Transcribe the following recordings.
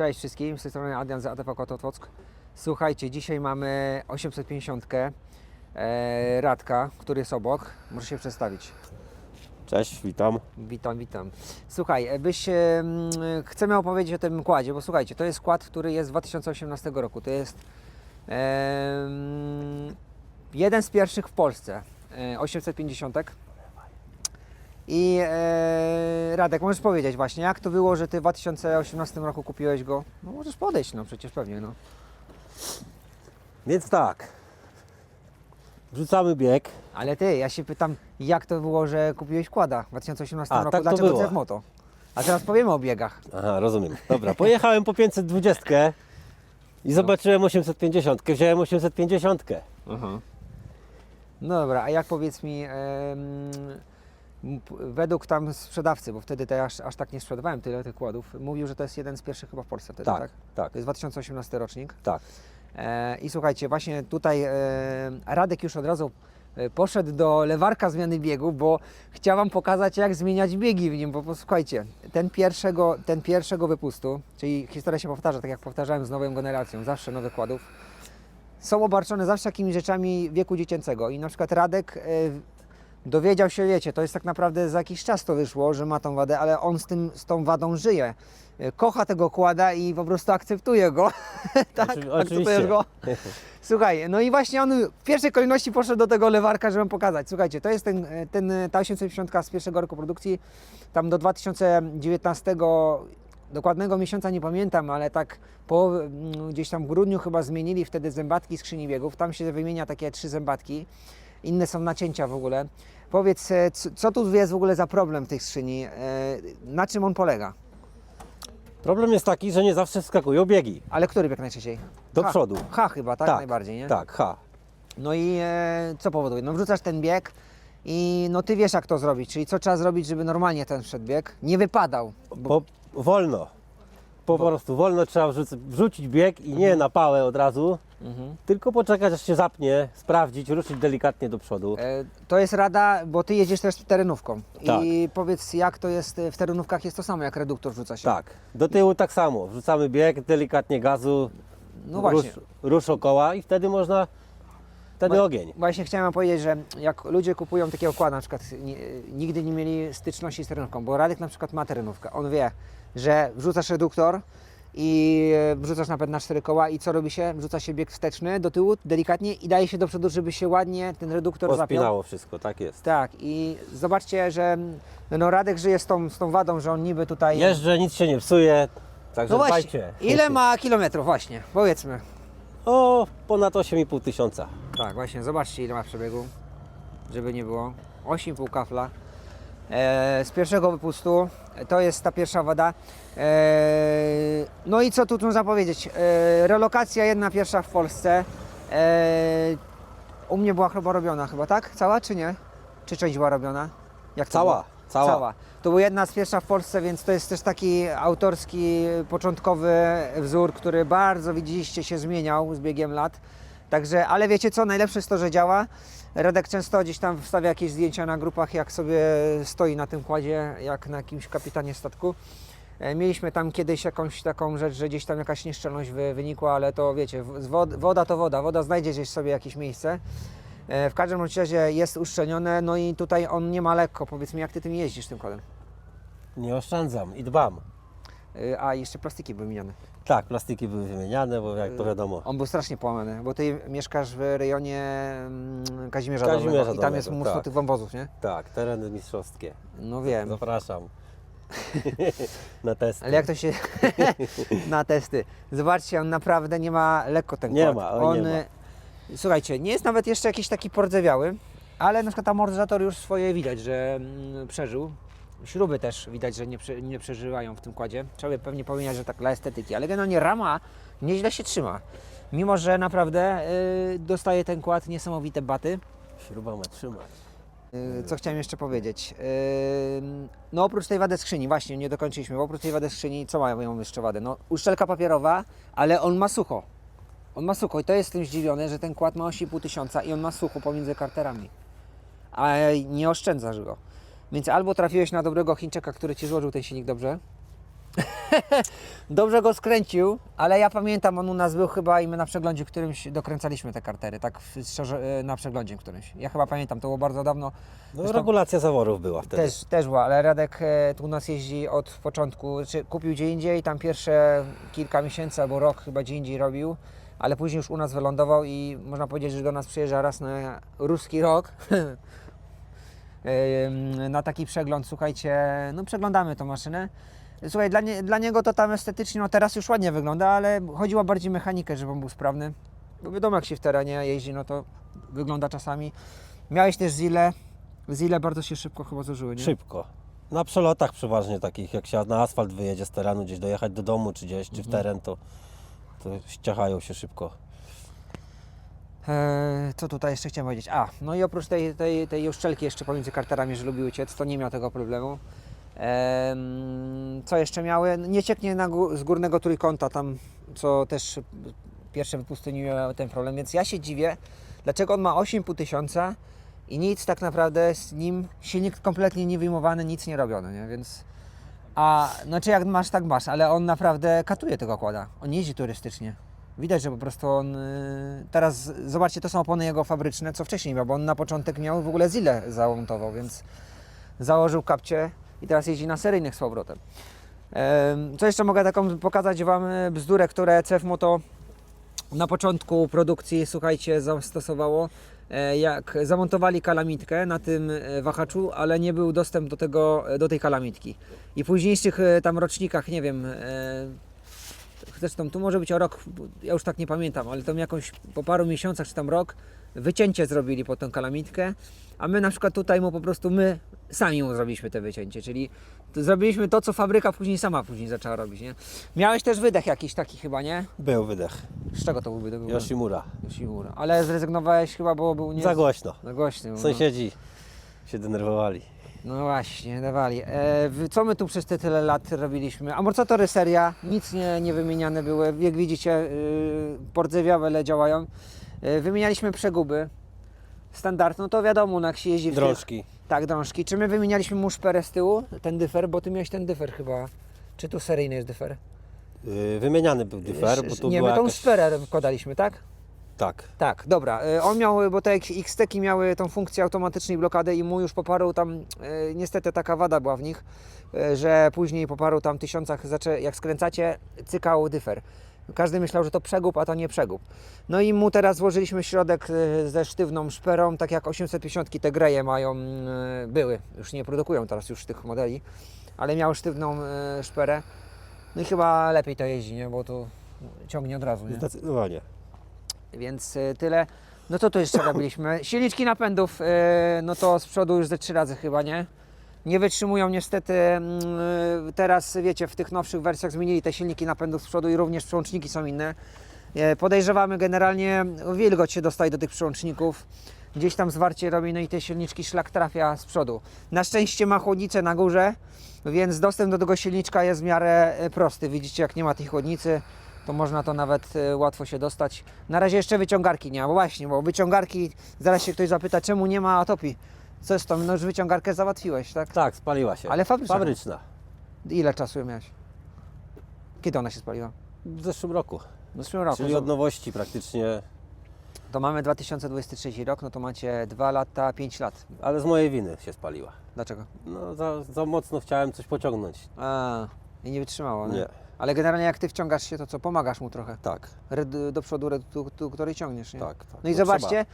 Cześć wszystkim, z tej strony Adrian z ATV Kototwock. Słuchajcie, dzisiaj mamy 850 e, Radka, który jest obok. Może się przedstawić. Cześć, witam. Witam, witam. Słuchaj, e, byś, e, chcemy opowiedzieć o tym kładzie, bo słuchajcie, to jest kład, który jest z 2018 roku. To jest e, jeden z pierwszych w Polsce, e, 850. I e, Radek, możesz powiedzieć właśnie, jak to było, że Ty w 2018 roku kupiłeś go? No możesz podejść, no przecież pewnie, no. Więc tak. Wrzucamy bieg. Ale Ty, ja się pytam, jak to było, że kupiłeś kłada w 2018 A, roku? tak to Dlaczego było. Moto? A teraz powiemy o biegach. Aha, rozumiem. Dobra, pojechałem po 520 i zobaczyłem 850. Wziąłem 850. No dobra, a jak powiedz mi, em, według tam sprzedawcy, bo wtedy to ja aż, aż tak nie sprzedawałem tyle tych kładów, mówił, że to jest jeden z pierwszych chyba w Polsce wtedy, tak? Tak, tak, To jest 2018 rocznik. tak. E, I słuchajcie, właśnie tutaj e, Radek już od razu e, poszedł do lewarka zmiany biegu, bo chciał Wam pokazać, jak zmieniać biegi w nim, bo posłuchajcie, ten pierwszego, ten pierwszego wypustu, czyli historia się powtarza, tak jak powtarzałem z nową generacją, zawsze nowych kładów, są obarczone zawsze takimi rzeczami wieku dziecięcego i na przykład Radek e, dowiedział się, wiecie, to jest tak naprawdę za jakiś czas to wyszło, że ma tą wadę, ale on z, tym, z tą wadą żyje. E, Kocha tego kłada i po prostu akceptuje go. tak, Oczy- akceptujesz go? Słuchaj, no i właśnie on w pierwszej kolejności poszedł do tego lewarka, żeby pokazać. Słuchajcie, to jest ten, ten, ta 850 z pierwszego roku produkcji, tam do 2019 dokładnego miesiąca nie pamiętam, ale tak po, gdzieś tam w grudniu chyba zmienili wtedy zębatki skrzyni biegów. Tam się wymienia takie trzy zębatki, inne są nacięcia w ogóle. Powiedz, e, co tu jest w ogóle za problem tej skrzyni? E, Na czym on polega? Problem jest taki, że nie zawsze wskakują biegi. Ale który bieg najczęściej? Do H. przodu. H chyba, tak? Najbardziej, nie? Tak, ha. No i e, co powoduje? No wrzucasz ten bieg i no ty wiesz jak to zrobić, czyli co trzeba zrobić, żeby normalnie ten przedbieg nie wypadał. Po, wolno. Po prostu wolno trzeba wrzuc- wrzucić bieg i nie na pałę od razu, Mhm. tylko poczekać aż się zapnie, sprawdzić, ruszyć delikatnie do przodu. E, to jest rada, bo ty jedziesz też terenówką. Tak. I powiedz jak to jest, e, w terenówkach jest to samo jak reduktor wrzuca się. Tak. Do tyłu tak samo. Wrzucamy bieg, delikatnie gazu, No właśnie. rusz, rusz okoła i wtedy można, wtedy Bo- ogień. Właśnie chciałem powiedzieć, że jak ludzie kupują takie okłady, na przykład nie, nigdy nie mieli styczności z terenówką, bo Radek na przykład ma terenówkę, on wie, że wrzucasz reduktor i e, wrzucasz napęd na cztery koła i co robi się? Wrzuca się bieg wsteczny do tyłu delikatnie i daje się do przodu, żeby się ładnie ten reduktor zapiął. Pospinało wszystko, tak jest. Tak i zobaczcie, że no Radek żyje z tą, z tą wadą, że on niby tutaj... Jeżdżę, nic się nie psuje, także no właśnie, dbajcie. ile ma kilometrów właśnie, powiedzmy. O, ponad 8,5 tysiąca. Tak, właśnie, zobaczcie ile ma przebiegu, żeby nie było. 8,5 kafla. E, z pierwszego wypustu, to jest ta pierwsza woda. E, no i co tu można powiedzieć? E, relokacja jedna pierwsza w Polsce. U mnie była chyba robiona, chyba tak? Cała czy nie? Czy część była robiona? Jak Cała, cała. Cała. To był jedna z pierwsza w Polsce, więc to jest też taki autorski, początkowy wzór, który bardzo widzieliście się zmieniał z biegiem lat. Także, ale wiecie co, najlepsze jest to, że działa. Radek często gdzieś tam wstawia jakieś zdjęcia na grupach, jak sobie stoi na tym kładzie, jak na jakimś kapitanie statku. E, Mieliśmy tam kiedyś jakąś taką rzecz, że gdzieś tam jakaś nieszczelność wy, wynikła, ale to wiecie, woda to woda, woda znajdzie gdzieś sobie jakieś miejsce. E, W każdym razie jest uszczelnione, no i tutaj on nie ma lekko. Powiedz mi, jak ty tym jeździsz tym kodem? Nie oszczędzam i dbam. E, A jeszcze plastiki były wymienione. Tak, plastiki były wymieniane, bo jak to wiadomo. On był strasznie połamany, bo ty mieszkasz w rejonie mm, Kazimierza, Kazimierza Dolnego i tam jest mnóstwo tak. tych wąwozów, nie? Tak, tereny mistrzowskie. No wiem. Zapraszam. Na testy. Ale jak to się na testy. Zobaczcie, on naprawdę nie ma lekko ten Nie kład. ma, oj, nie y, Słuchajcie, nie jest nawet jeszcze jakiś taki pordzewiały, ale na przykład amortyzator już swoje widać, że mm, przeżył. Śruby też widać, że nie, nie przeżywają w tym kładzie. Trzeba by pewnie powiedzieć, że tak dla estetyki, ale generalnie rama nieźle się trzyma. Mimo, że naprawdę y, dostaje ten kład niesamowite baty. Śruba ma trzymać. Y, Co chciałem jeszcze powiedzieć? Yy, No oprócz tej wady skrzyni, właśnie nie dokończyliśmy, bo oprócz tej wady skrzyni, co mają jeszcze wadę? No uszczelka papierowa, ale on ma sucho. On ma sucho i to jest tym zdziwione, że ten kład ma 8,5 tysiąca i on ma sucho pomiędzy karterami. A nie oszczędzasz go. Więc albo trafiłeś na dobrego Chińczyka, który Ci złożył ten silnik dobrze, Dobrze go skręcił, ale ja pamiętam, on u nas był chyba i my na przeglądzie którymś dokręcaliśmy te kartery, tak szczerze, e, na przeglądzie którymś. Ja chyba pamiętam, to było bardzo dawno. No, Zresztą- regulacja zaworów była wtedy. Też, też była, ale Radek e, tu u nas jeździ od początku, czy kupił gdzie indziej, tam pierwsze kilka miesięcy albo rok chyba gdzie indziej robił, ale później już u nas wylądował i można powiedzieć, że do nas przyjeżdża raz na ruski rok. Na taki przegląd, słuchajcie, no przeglądamy tą maszynę. Słuchaj, dla, nie, dla niego to tam estetycznie, no teraz już ładnie wygląda, ale chodziło bardziej mechanikę, żeby on był sprawny. Bo wiadomo, jak się w terenie jeździ, no to wygląda czasami. Miałeś też Zile. Zile bardzo się szybko chyba zużyły, nie? Szybko. Na przelotach przeważnie takich, jak się na asfalt wyjedzie z terenu, gdzieś dojechać do domu czy gdzieś, czy w teren, to, to ściachają się szybko. Eee, co tutaj jeszcze chciałem powiedzieć? A, no i oprócz tej, tej, tej uszczelki jeszcze pomiędzy karterami, że lubiły ciec, to nie miał tego problemu. Em, co jeszcze miały? Nie cieknie na z górnego trójkąta, tam co też pierwsze wypusty nie miały ten problem, więc ja się dziwię, dlaczego on ma 8,5 tysiąca i nic tak naprawdę z nim, silnik kompletnie nie wyjmowany, nic nie robiony, nie? Więc... A, znaczy jak masz, tak masz, ale on naprawdę katuje tego kłada. On jeździ turystycznie. Widać, że po prostu on. y, Teraz zobaczcie, to są opony jego fabryczne, co wcześniej miał, bo on na początek miał w ogóle zile zamontował, więc założył kapcie i teraz jeździ na seryjnych z powrotem. Em, Co jeszcze mogę taką pokazać Wam y, bzdurę, które CF Moto na początku produkcji, słuchajcie, zastosowało. E, Jak zamontowali kalamitkę na tym e, wahaczu, ale nie był dostęp do, tego, do tej kalamitki. I w późniejszych e, tam rocznikach, nie wiem, e, zresztą tu może być o rok, ja już tak nie pamiętam, ale tam jakąś po paru miesiącach czy tam rok wycięcie zrobili pod tą kalamitkę, a my na przykład tutaj mu po prostu my sami mu zrobiliśmy te wycięcie, czyli to zrobiliśmy to, co fabryka później sama później zaczęła robić, nie? Miałeś też wydech jakiś taki chyba, nie? Był wydech. Z czego to był wydech? Yoshimura. Yoshimura. Ale zrezygnowałeś chyba, bo był nie... Za głośno. Za głośny. był, no. Sąsiedzi się denerwowali. No właśnie, dawali. E, co my tu przez te tyle lat robiliśmy? Amortyzatory seria, nic nie, nie wymieniane były. Jak widzicie, y, portzewiawe ale działają. E, wymienialiśmy przeguby. Standard, no to wiadomo, no jak się jeździ w tych- Drążki. Tak, drążki. Czy my wymienialiśmy mu szperę z tyłu, ten dyfer, bo ty miałeś ten dyfer chyba. Czy tu seryjny jest dyfer? Yy, wymieniany był dyfer, bo tu nie, była my tą jakaś... szperę wkładaliśmy, tak? Tak. Tak, dobra. Y, On miał, bo te X-Teki miały tą funkcję automatycznej blokady i mu już po paru tam, y, niestety taka wada była w nich, że później po paru tam tysiącach, jak skręcacie, cykał dyfer. Każdy myślał, że to przegub, a to nie przegub. No i mu teraz złożyliśmy środek ze sztywną szperą, tak jak 850 te greje mają, były, już nie produkują teraz już tych modeli, ale miał sztywną szperę. No i chyba lepiej to jeździ, nie? bo to ciągnie od razu. Nie? Zdecydowanie. Więc y, tyle. No to tu jeszcze robiliśmy. Silniczki napędów, y, no to z przodu już ze trzy razy chyba, nie? Nie wytrzymują niestety. mm, y, Teraz wiecie, w tych nowszych wersjach zmienili te silniki napędów z przodu i również przełączniki są inne. Podejrzewamy generalnie, wilgoć się dostaje do tych przełączników. Gdzieś tam zwarcie robi, no i te silniczki szlak trafia z przodu. Na szczęście ma chłodnicę na górze, więc dostęp do tego silniczka jest w miarę prosty. Widzicie, jak nie ma tej chłodnicy, to można to nawet e, łatwo się dostać. Na razie jeszcze wyciągarki nie ma, bo właśnie, bo wyciągarki, zaraz się ktoś zapyta, czemu nie ma atopii. Co jest to? No już wyciągarkę załatwiłeś, tak? Tak, spaliła się. Ale fabryczna. Fabryczna. Ile czasu miałeś? Kiedy ona się spaliła? W zeszłym roku. W zeszłym roku. Czyli od nowości praktycznie, To mamy 2023 rok, no to macie 2 lata, 5 lat. ale z mojej winy się spaliła. Dlaczego? No za, za mocno chciałem coś pociągnąć. A, i nie wytrzymało, nie? Nie. Ale generalnie jak ty wciągasz się, to co? Pomagasz mu trochę. Tak, Red, do przodu, reduktory ciągniesz, nie? tak. tak. No i No zobaczcie,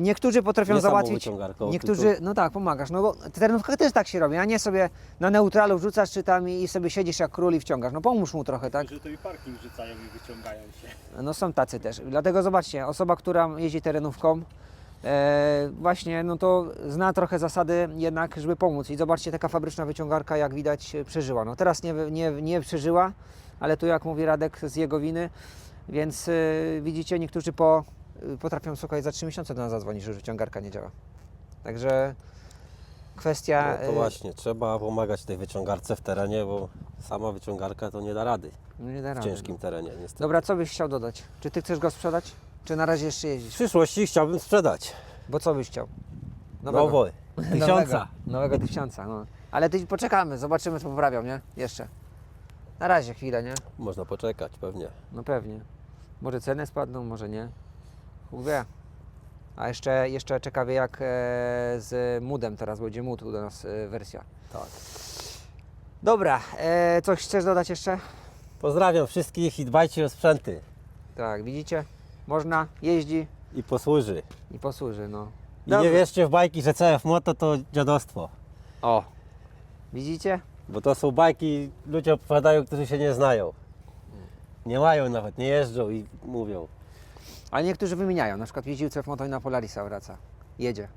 niektórzy potrafią Nie załatwić. Niektórzy, no tak, pomagasz. No bo w terenówkach też tak się robi, a nie sobie na neutralu wrzucasz czytami i sobie siedzisz jak król i wciągasz. No pomóż mu trochę, tak? Że to i parking rzucają i wyciągają się. No są tacy też. Dlatego zobaczcie, osoba, która jeździ terenówką, właśnie, no to zna trochę zasady jednak, żeby pomóc. I zobaczcie, taka fabryczna wyciągarka, jak widać, e, przeżyła. No teraz nie, nie, nie przeżyła, ale tu, jak mówi Radek, z jego winy. Więc e, widzicie, niektórzy po, e, potrafią, słuchaj, za 3 miesiące do nas zadzwonić, że wyciągarka nie działa. Także kwestia... No to e, właśnie, trzeba pomagać tej wyciągarce w terenie, bo sama wyciągarka to nie da rady no nie da w rady. ciężkim terenie niestety. Dobra, co byś chciał dodać? Czy ty chcesz go sprzedać? Czy na razie jeszcze W jeździsz? przyszłości chciałbym sprzedać. Bo co byś chciał? Nowy. Tysiąca. Nowego, nowego tysiąca, no. Ale ty poczekamy, zobaczymy co poprawią, nie? Jeszcze. Na razie chwilę, nie? Można poczekać pewnie. No pewnie. Może ceny spadną, może nie. Bóg wie. A jeszcze, jeszcze ciekawie jak e, z Moodem teraz będzie Mood u nas e, wersja. Tak. Dobra, e, coś chcesz dodać jeszcze? Pozdrawiam wszystkich i dbajcie o sprzęty. Tak, widzicie? Można, jeździ I posłuży. i posłuży, no. I Dobra. nie wierzcie w bajki, że CF Moto to dziadostwo. O, widzicie? Bo to są bajki, ludzie opowiadają, którzy się nie znają. Nie mają nawet, nie jeżdżą i mówią. Ale niektórzy wymieniają, na przykład jeździł CF Moto i na Polarisa wraca, jedzie.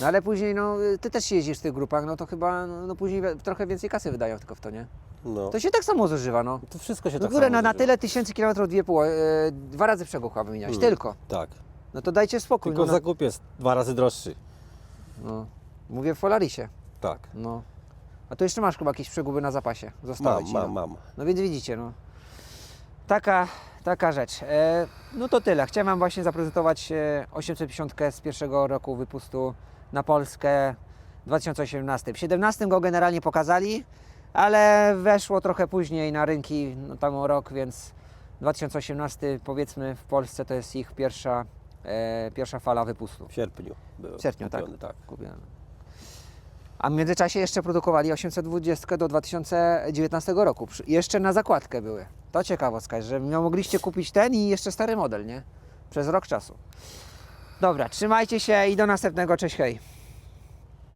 No ale później, no ty też się jeździsz w tych grupach, no to chyba, no, no później trochę więcej kasy wydają tylko w to, nie? No. To się tak samo zużywa, no. To wszystko się No tak górę samo na, na zużywa. tyle tysięcy kilometrów, dwie pół, e, dwa razy przegłuch chyba wymieniałeś, Mm. tylko. Tak. No to dajcie spokój. Tylko w no, na- zakupie jest dwa razy droższy. no. Mówię w Polarisie, Tak. no. A to jeszcze masz chyba jakieś przeguby na zapasie, zostały Mam, ci, mam, no. mam. No więc widzicie, no. Taka, taka rzecz. E, no to tyle. Chciałem Wam właśnie zaprezentować e, 850 z pierwszego roku wypustu na Polskę w 2018. W 2017 go generalnie pokazali, ale weszło trochę później na rynki, no tam o rok, więc 2018 powiedzmy w Polsce to jest ich pierwsza, e, pierwsza fala wypustu. W sierpniu był W sierpniu, tak. kupiony, tak. Kupione. A w międzyczasie jeszcze produkowali 820 do 2019 roku. Jeszcze na zakładkę były. To ciekawostka, że miał- mogliście kupić ten i jeszcze stary model, nie? Przez rok czasu. Dobra, trzymajcie się i do następnego. Cześć, hej.